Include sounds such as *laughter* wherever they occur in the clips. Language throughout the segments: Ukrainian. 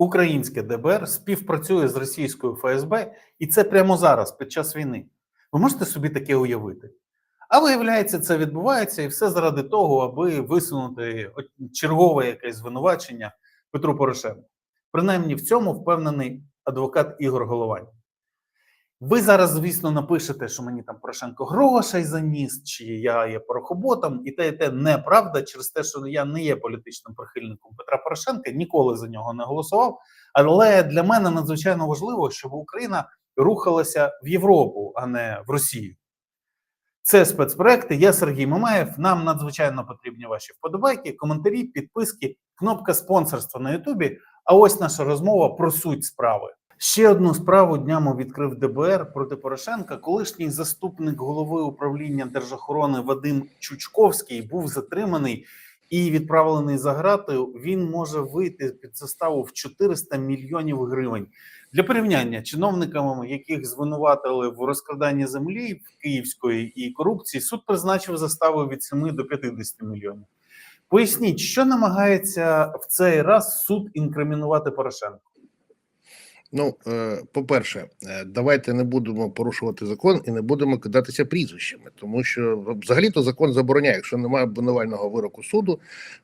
українське ДБР співпрацює з російською ФСБ, і це прямо зараз, під час війни. Ви можете собі таке уявити? А виявляється, це відбувається і все заради того, аби висунути чергове якесь звинувачення Петру Порошенку. Принаймні в цьому впевнений адвокат Ігор Головань. Ви зараз, звісно, напишете, що мені там Порошенко грошей заніс, чи я є порохоботом, і те, і те неправда через те, що я не є політичним прихильником Петра Порошенка, ніколи за нього не голосував. Але для мене надзвичайно важливо, щоб Україна рухалася в Європу, а не в Росію. Це спецпроекти. Я Сергій Мамаєв. Нам надзвичайно потрібні ваші вподобайки, коментарі, підписки, кнопка спонсорства на Ютубі. А ось наша розмова про суть справи. Ще одну справу днями відкрив ДБР проти Порошенка. Колишній заступник голови управління держохорони Вадим Чучковський був затриманий і відправлений за гратою. Він може вийти під заставу в 400 мільйонів гривень. Для порівняння чиновниками, яких звинуватили в розкраданні землі київської і корупції, суд призначив заставу від 7 до 50 мільйонів. Поясніть, що намагається в цей раз суд інкримінувати Порошенко. Ну, е, по-перше, е, давайте не будемо порушувати закон і не будемо кидатися прізвищами, тому що взагалі-то закон забороняє, якщо немає обвинувального вироку суду,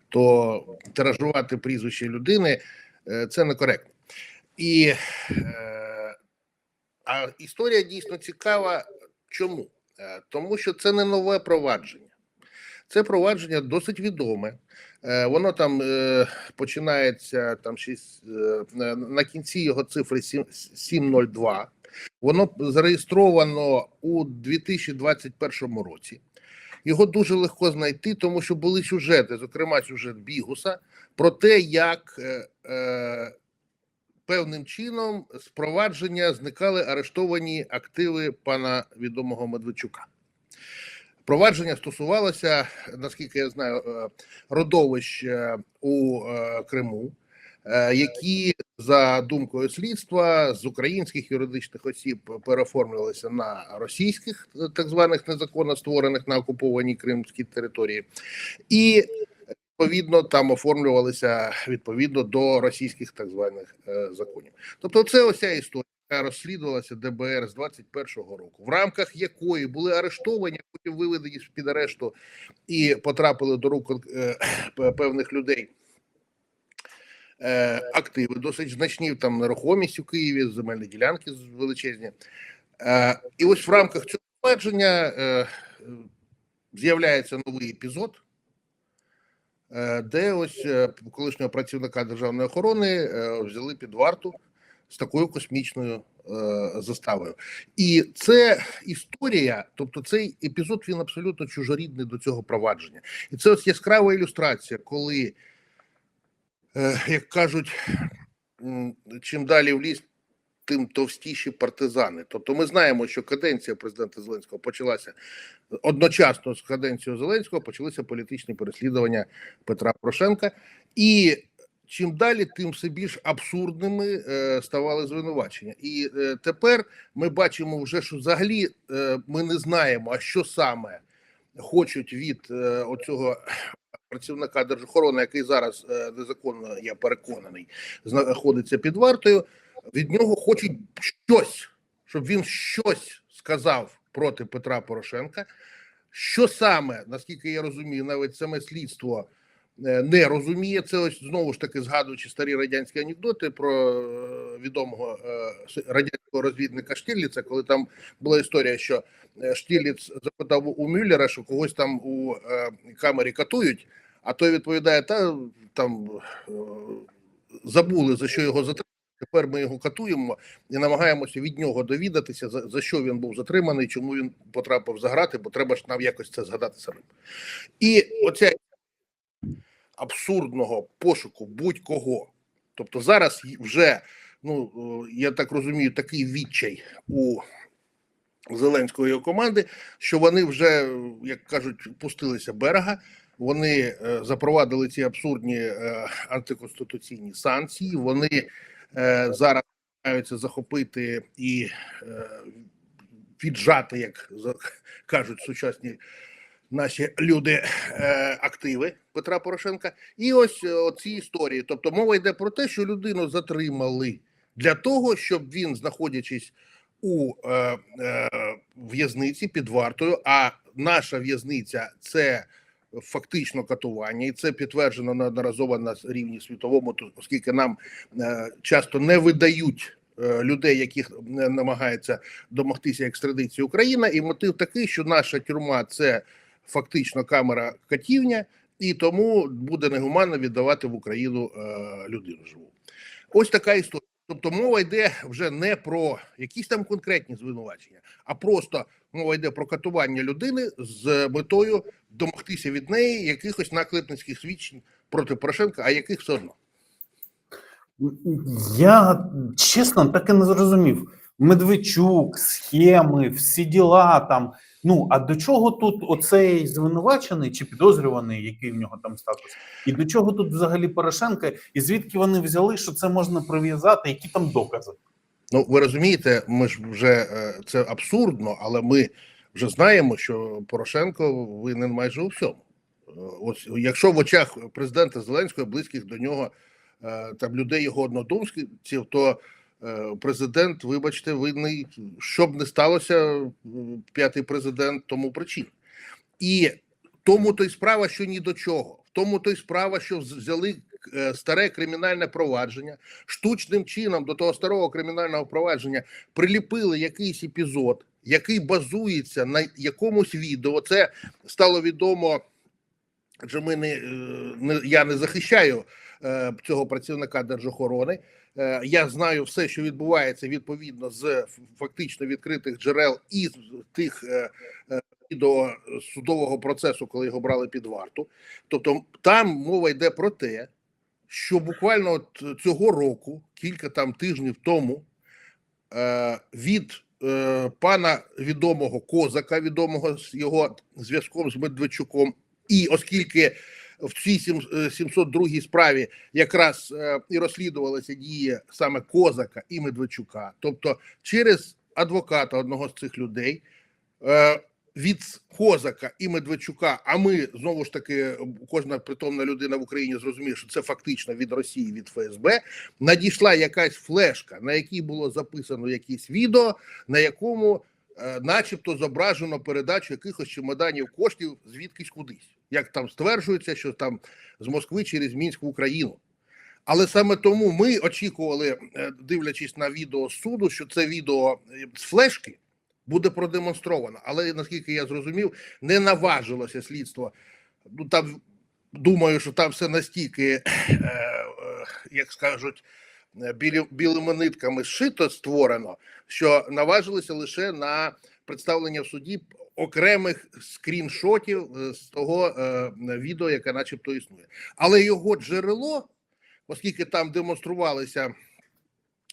то тиражувати прізвище людини е, це некоректно. І а історія дійсно цікава. Чому? Тому що це не нове провадження. Це провадження досить відоме. Е, Воно там е, починається там шість, е, на- кінці його цифри сім- 702. Воно зареєстровано у 2021 році. Його дуже легко знайти, тому що були сюжети, зокрема сюжет Бігуса, про те, як е, певним чином з провадження зникали арештовані активи пана відомого Медведчука. Провадження стосувалося, наскільки я знаю, е, родовищ е, у е, Криму, які за думкою слідства з українських юридичних осіб переоформлювалися на російських, так званих незаконно створених на окупованій кримській території, і відповідно там оформлювалися відповідно до російських так званих законів. Тобто, це оця історія. Розслідувалася ДБР з 21-го року, в рамках якої були арештовані, потім виведені з під арешту і потрапили до рук е, певних людей е, активи досить значні, там нерухомість у Києві, земельні ділянки величезні. Е, і ось в рамках цього провадження е, з'являється новий епізод, де ось колишнього працівника державної охорони взяли під варту з такою космічною е, заставою. І це історія, тобто цей епізод він абсолютно чужорідний до цього провадження. І це ось яскрава ілюстрація, коли, е, як кажуть, чим далі в ліс, тим товстіші партизани. Тобто, ми знаємо, що каденція президента Зеленського почалася одночасно з каденцією Зеленського, почалися політичні переслідування Петра Порошенка. І чим далі, тим все більш абсурдними е, ставали звинувачення. І е, тепер ми бачимо вже, що взагалі е, ми не знаємо, а що саме хочуть від оцього працівника держохорони, який зараз незаконно, я переконаний, знаходиться під вартою. Від нього хочуть щось, щоб він щось сказав проти Петра Порошенка. Що саме, наскільки я розумію, навіть саме слідство не розуміє це. Ось знову ж таки згадуючи старі радянські анекдоти про е, відомого е, радянського розвідника Штірліца, коли там була історія, що е, Штірліц запитав у Мюллера, що когось там у е, камері катують, а той відповідає: та там е, забули за що його затримали. Тепер ми його катуємо і намагаємося від нього довідатися, за, за що він був затриманий, чому він потрапив за грати, бо треба ж нам якось це згадати самим. І оця абсурдного пошуку будь-кого. Тобто зараз вже, ну е, я так розумію, такий відчай у Зеленського його команди, що вони вже, як кажуть, пустилися берега. Вони е, запровадили ці абсурдні е, антиконституційні санкції. Вони зараз намагаються захопити і віджати, як кажуть сучасні наші люди е, активи Петра Порошенка. І ось е, оці історії. Тобто мова йде про те, що людину затримали для того, щоб він, знаходячись у е, е, в'язниці під вартою, а наша в'язниця це фактично катування, і це підтверджено неодноразово на рівні світовому, то- оскільки нам е, часто не видають е, людей, яких намагається домогтися екстрадиції Україна, і мотив такий, що наша тюрма це фактично камера катівня, і тому буде негуманно віддавати в Україну е, людину живу. Ось така історія. Тобто мова йде вже не про якісь там конкретні звинувачення, а просто мова йде про катування людини з метою домогтися від неї якихось наклепницьких свідчень проти Порошенка, а яких все одно. Я чесно так і не зрозумів. Медведчук, схеми, всі діла там. Ну а до чого тут оцей звинувачений чи підозрюваний, який в нього там статус? І до чого тут взагалі Порошенка? І звідки вони взяли, що це можна прив'язати? Які там докази? Ну, ви розумієте, ми ж вже е, це абсурдно, але ми вже знаємо, що Порошенко винен майже у всьому. Е, Ось якщо в очах президента Зеленського, близьких до нього е, там людей його однодумців, то президент, вибачте, винний, що б не сталося, п'ятий президент тому причин. І тому то й справа, що ні до чого. В тому то й справа, що взяли е, старе кримінальне провадження, штучним чином до того старого кримінального провадження приліпили якийсь епізод, який базується на якомусь відео. Це стало відомо, адже ми не, е, я не захищаю е, цього працівника держохорони. Е, Я знаю все, що відбувається відповідно з фактично відкритих джерел і з тих е, е, судового процесу, коли його брали під варту. Тобто, там мова йде про те, що буквально от цього року, кілька там тижнів тому, від пана відомого козака, відомого з його зв'язком з Медведчуком, і оскільки в цій сім- е, 702 справі якраз е, і розслідувалися дії саме козака і Медведчука, тобто через адвоката одного з цих людей. е, від Козака і Медведчука, а ми знову ж таки, кожна притомна людина в Україні зрозуміє, що це фактично від Росії, від ФСБ, надійшла якась флешка, на якій було записано якесь відео, на якому, начебто, зображено передачу якихось чемоданів коштів звідкись кудись. Як там стверджується, що там з Москви через Мінськ в Україну. Але саме тому ми очікували, е, дивлячись на відео суду, що це відео е, з флешки буде продемонстровано. Але наскільки я зрозумів, не наважилося слідство. Ну там думаю, що там все настільки, е, е, як скажуть, е, білі, білими нитками шито створено, що наважилися лише на представлення в суді окремих скріншотів е, з того е, відео, яке, начебто, існує. Але його джерело, оскільки там демонструвалися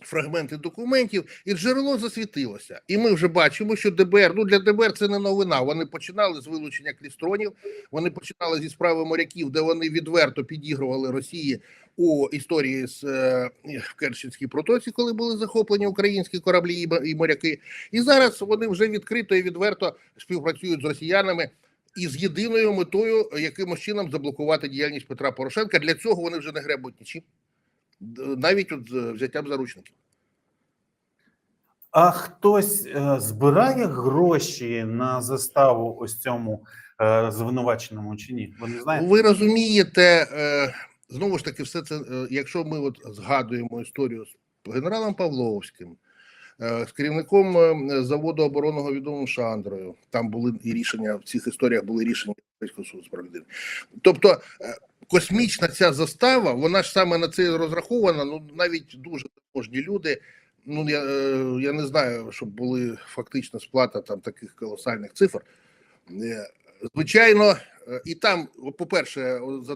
фрагменти документів, і джерело засвітилося. І ми вже бачимо, що ДБР, ну для ДБР це не новина. Вони починали з вилучення клістронів, вони починали зі справи моряків, де вони відверто підігрували Росії у історії з е, Керченській протоці, коли були захоплені українські кораблі і, моряки. І зараз вони вже відкрито і відверто співпрацюють з росіянами. І з єдиною метою якимось чином заблокувати діяльність Петра Порошенка. Для цього вони вже не гребуть нічим, навіть от з взяттям заручників. А хтось е, збирає гроші на заставу ось цьому е, звинуваченому чи ні? Ви не знаєте? Ви розумієте, е, знову ж таки, все це, е, якщо ми от згадуємо історію з генералом Павловським, е, з керівником е, заводу оборонного відому Шандрою, там були і рішення в цих історіях були рішення Європейського суду з прав людини. Тобто е, космічна ця застава, вона ж саме на це розрахована. Ну навіть дуже заможні люди. Ну я, е, я не знаю, щоб були фактично сплата там таких колосальних цифр. Е, Звичайно, е, і там, по-перше, за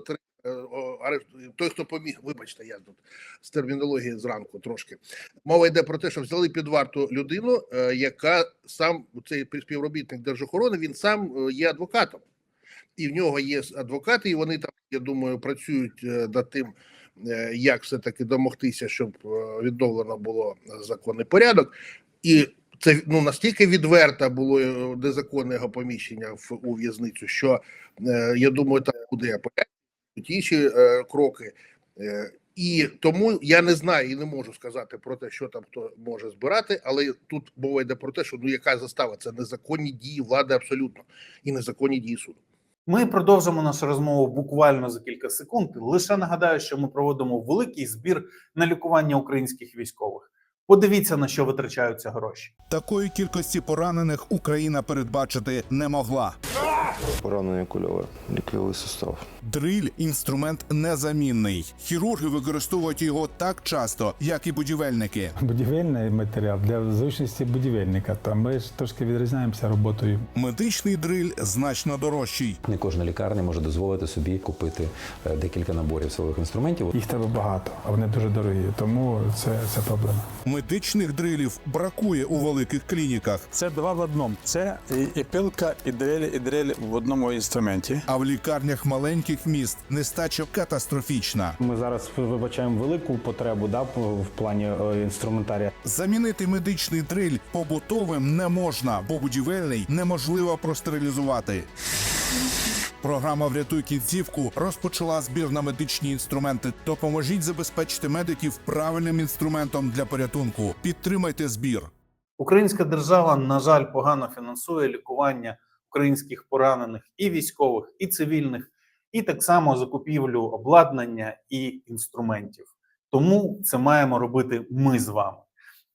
той, хто поміг, вибачте, я тут з термінології зранку трошки. Мова йде про те, що взяли під варту людину, яка сам цей співробітник держохорони, він сам є адвокатом, і в нього є адвокати, і вони там, я думаю, працюють е, над тим, е, як все таки домогтися, щоб е, відновлено було законний порядок. І це ну настільки відверто було незаконне його поміщення в у в'язницю, що я думаю, там буде апеляція, інші кроки. І тому я не знаю і не можу сказати про те, що там хто може збирати, але тут мова йде про те, що ну яка застава це незаконні дії влади абсолютно і незаконні дії суду. Ми продовжимо нашу розмову буквально за кілька секунд. Лише нагадаю, що ми проводимо великий збір на лікування українських військових. Подивіться на що витрачаються гроші. Такої кількості поранених Україна передбачити не могла. Поранення кульове, ліквідовий сустав. Дриль інструмент незамінний. Хірурги використовують його так часто, як і будівельники. Будівельний матеріал для зручності будівельника. Та ми ж трошки відрізняємося роботою. Медичний дриль значно дорожчий. Не кожна лікарня може дозволити собі купити е, декілька наборів силових інструментів. Їх треба багато, а вони дуже дорогі. Тому це, це проблема. Медичних дрилів бракує у великих клініках, Це два в одному. Це і, і пилка, і дрель, і дрель в одному інструменті. а в лікарнях маленьких міст нестача катастрофічна. Ми зараз вибачаємо велику потребу да, в плані е, інструментарія. Замінити медичний дриль побутовим не можна, бо будівельний неможливо простерилізувати. Програма Врятуй кінцівку розпочала збір на медичні інструменти. Допоможіть забезпечити медиків правильним інструментом для порятунку. Підтримайте збір. Українська держава, на жаль, погано фінансує лікування українських поранених і військових, і цивільних, і так само закупівлю обладнання і інструментів. Тому це маємо робити ми з вами.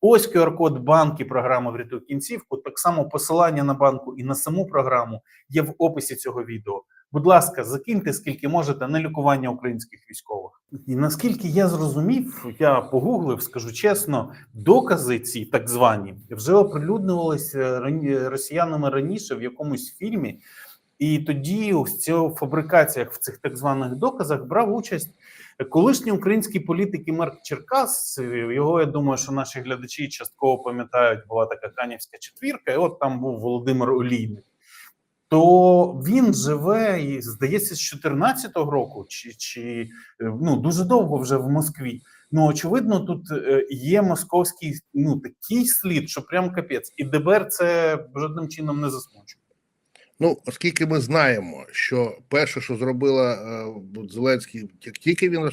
Ось QR-код банки програми Врятуй кінцівку. Так само посилання на банку і на саму програму є в описі цього відео. Будь ласка, закиньте скільки можете на лікування українських військових. І наскільки я зрозумів, я погуглив, скажу чесно, докази ці так звані вже оприлюднювалися росіянами раніше в якомусь фільмі, і тоді ось цього фабрикаціях в цих так званих доказах брав участь колишній український політик і Марк Черкас. Його я думаю, що наші глядачі частково пам'ятають. Була така канівська четвірка, і от там був Володимир Олійник. То він живе і здається, з 14-го року, чи, чи е, ну дуже довго вже в Москві. Ну очевидно, тут е, є московський ну такий слід, що прям капець, і ДБР це жодним чином не засмучує. Ну, оскільки ми знаємо, що перше, що зробила е, Зеленський, як тільки він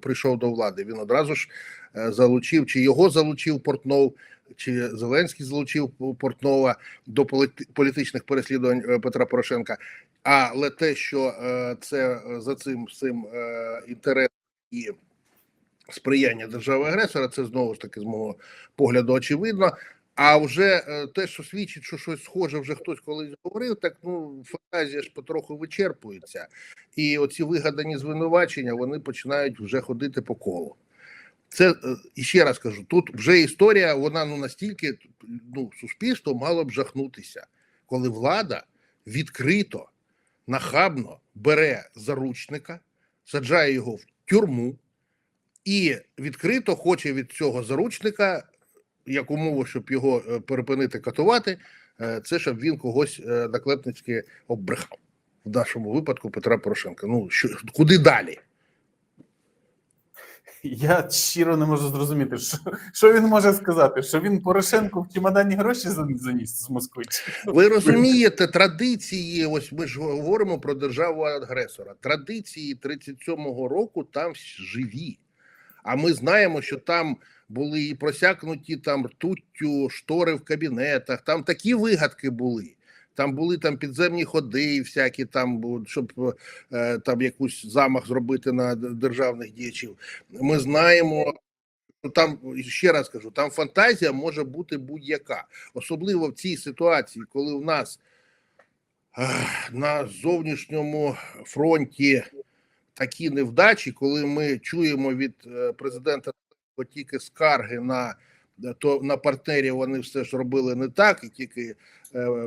прийшов до влади, він одразу ж залучив, чи його залучив Портнов, чи Зеленський залучив Портнова до політичних переслідувань е, Петра Порошенка. Але те, що е, це е, за цим е, інтерес і сприяння держави агресора, це знову ж таки з мого погляду очевидно. А вже те, що свідчить, що щось схоже, вже хтось колись говорив, так ну фантазія ж потроху вичерпується, і оці вигадані звинувачення вони починають вже ходити по колу. Це е, ще раз кажу: тут вже історія, вона ну настільки ну суспільство мало б жахнутися, коли влада відкрито, нахабно бере заручника, саджає його в тюрму і відкрито хоче від цього заручника як умову, щоб його е, перепинити катувати, е, це щоб він когось наклепницьки оббрехав. В нашому випадку Петра Порошенка. Ну що куди далі? Я щиро не можу зрозуміти, що, що він може сказати, що він Порошенку в чемодані гроші заніс з Москви. Ви розумієте, традиції. Ось ми ж говоримо про державу агресора. Традиції 37-го року там живі. А ми знаємо, що там були і просякнуті там ртуттю штори в кабінетах. Там такі вигадки були. Там були там підземні ходи, всякі там, щоб е, там якусь замах зробити на державних діячів. Ми знаємо. Там ще раз кажу, там фантазія може бути будь-яка, особливо в цій ситуації, коли в нас на зовнішньому фронті такі невдачі, коли ми чуємо від е, президента тільки скарги на е, то на партнерів вони все ж робили не так, і тільки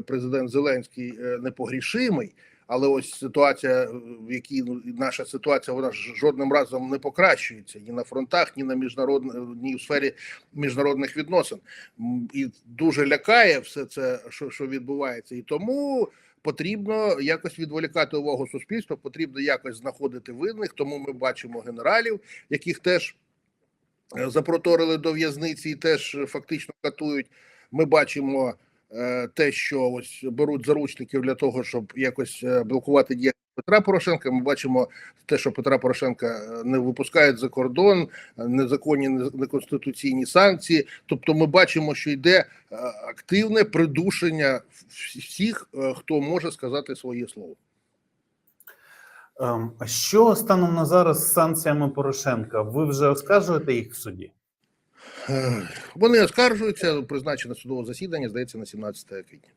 президент Зеленський е, непогрішимий. Але ось ситуація, е, в якій наша ситуація, вона ж жодним разом не покращується ні на фронтах, ні на міжнародних, ні в сфері міжнародних відносин. І дуже лякає все це, що, що відбувається, і тому потрібно якось відволікати увагу суспільства, потрібно якось знаходити винних. Тому ми бачимо генералів, яких теж е, запроторили до в'язниці і теж е, фактично катують. Ми бачимо е, те, що ось беруть заручників для того, щоб якось е, блокувати діяльність Петра Порошенка. Ми бачимо те, що Петра Порошенка е, не випускають за кордон, е, незаконні неконституційні санкції. Тобто, ми бачимо, що йде е, активне придушення всіх, е, хто може сказати своє слово. Ем, а що станом на зараз з санкціями Порошенка? Ви вже оскаржуєте їх в суді? Е, Вони оскаржуються. Призначене судове засідання, здається, на 17 квітня.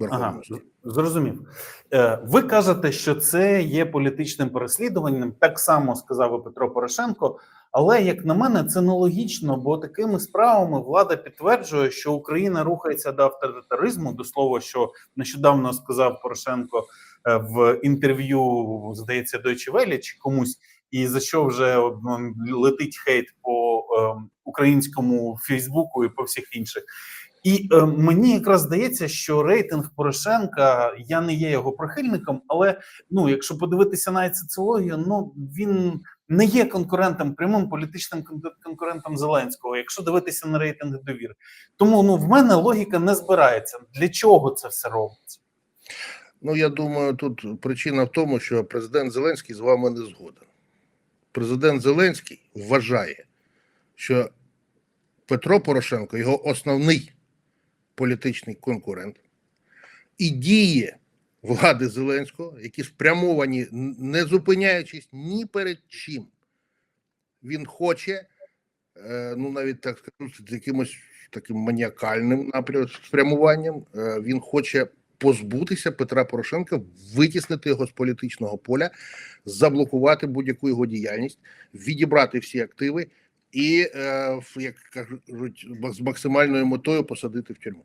Ага, зрозумів. Е, Ви кажете, що це є політичним переслідуванням. Так само сказав і Петро Порошенко. Але як на мене, це нелогічно, бо такими справами влада підтверджує, що Україна рухається до авторитаризму. До слова, що нещодавно сказав Порошенко е, в інтерв'ю, здається, Deutsche Welle чи комусь, і за що вже летить хейт по е, українському Фейсбуку і по всіх інших. І е, мені якраз здається, що рейтинг Порошенка я не є його прихильником, але ну, якщо подивитися на соціологію, ну він не є конкурентом, прямим політичним конкурентом Зеленського, якщо дивитися на рейтинг довіри. Тому ну в мене логіка не збирається. Для чого це все робиться? Ну, я думаю, тут причина в тому, що президент Зеленський з вами не згоден. Президент Зеленський вважає, що Петро Порошенко його основний політичний конкурент, і дії влади Зеленського, які спрямовані, не зупиняючись ні перед чим. Він хоче, е, ну навіть так скажу, з якимось таким маніакальним напрям спрямуванням. е, Він хоче позбутися Петра Порошенка, витіснити його з політичного поля, заблокувати будь-яку його діяльність, відібрати всі активи і, е, як кажуть, з максимальною метою посадити в тюрму.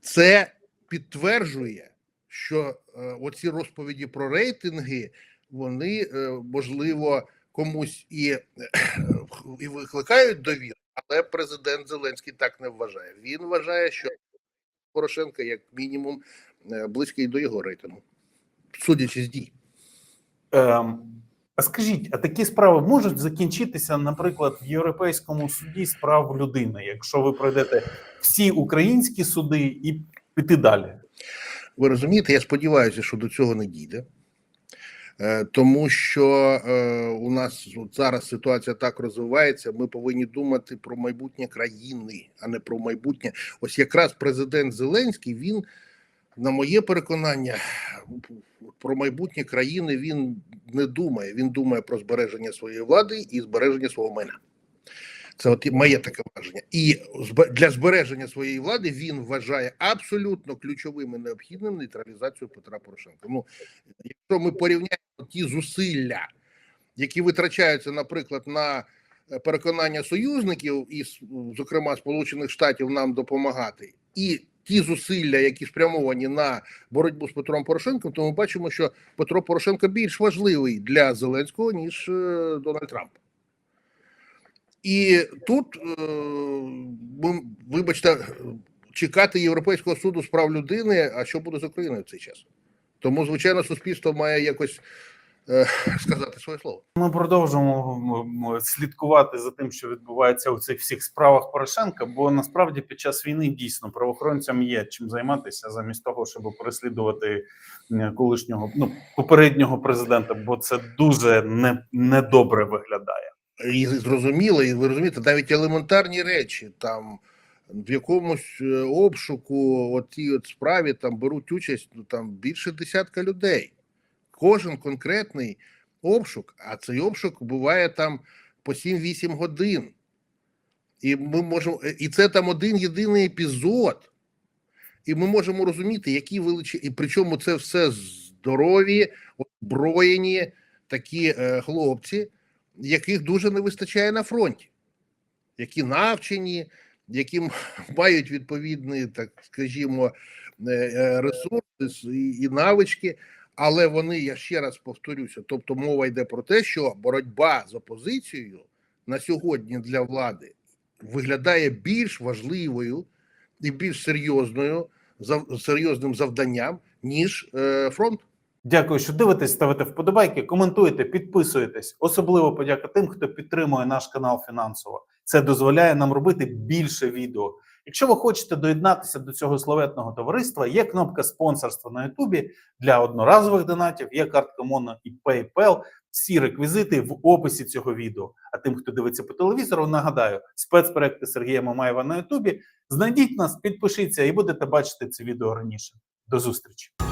Це підтверджує, що е, оці розповіді про рейтинги вони е, можливо комусь і, *clears throat* і викликають довіру, але президент Зеленський так не вважає. Він вважає, що Порошенка, як мінімум, близький до його рейтингу, судячи з дій. Ем, а скажіть, а такі справи можуть закінчитися, наприклад, в Європейському суді з прав людини, якщо ви пройдете всі українські суди і піти далі? Ви розумієте, я сподіваюся, що до цього не дійде. Е, Тому що е, у нас зараз ситуація так розвивається. Ми повинні думати про майбутнє країни, а не про майбутнє. Ось якраз президент Зеленський він, на моє переконання, про майбутнє країни він не думає. Він думає про збереження своєї влади і збереження свого майна. Це от моє таке враження. І для збереження своєї влади він вважає абсолютно ключовим і необхідним нейтралізацію Петра Порошенка. Ну, якщо ми порівняємо ті зусилля, які витрачаються, наприклад, на переконання союзників, і, зокрема, Сполучених Штатів нам допомагати, і ті зусилля, які спрямовані на боротьбу з Петром Порошенком, то ми бачимо, що Петро Порошенко більш важливий для Зеленського ніж е, Дональд Трамп. І тут, е, вибачте, чекати Європейського суду з прав людини, а що буде з Україною в цей час? Тому, звичайно, суспільство має якось сказати своє слово. Ми продовжуємо слідкувати за тим, що відбувається у цих всіх справах Порошенка. Бо насправді під час війни дійсно правоохоронцям є чим займатися замість того, щоб переслідувати колишнього ну попереднього президента, бо це дуже не недобре виглядає. І зрозуміло, і ви розумієте, навіть елементарні речі там в якомусь е, обшуку, от тій от справі там беруть участь ну, там більше десятка людей. Кожен конкретний обшук, а цей обшук буває там по 7-8 годин. І ми можемо, е, і це там один єдиний епізод. І ми можемо розуміти, які величі, і причому це все здорові, озброєні такі е, хлопці, яких дуже не вистачає на фронті, які навчені, які *laughs* мають відповідні, так скажімо, е, е, ресурси і, і навички. Але вони, я ще раз повторюся, тобто мова йде про те, що боротьба з опозицією на сьогодні для влади виглядає більш важливою і більш серйозною зав- серйозним завданням, ніж е, фронт. Дякую, що дивитесь, ставите вподобайки, коментуєте, підписуєтесь. Особливо подяка тим, хто підтримує наш канал фінансово. Це дозволяє нам робити більше відео. Якщо ви хочете доєднатися до цього славетного товариства, є кнопка спонсорства на Ютубі для одноразових донатів, є картка Моно і PayPal. Всі реквізити в описі цього відео. А тим, хто дивиться по телевізору, нагадаю, спецпроекти Сергія Мамаєва на Ютубі. Знайдіть нас, підпишіться і будете бачити це відео раніше. До зустрічі.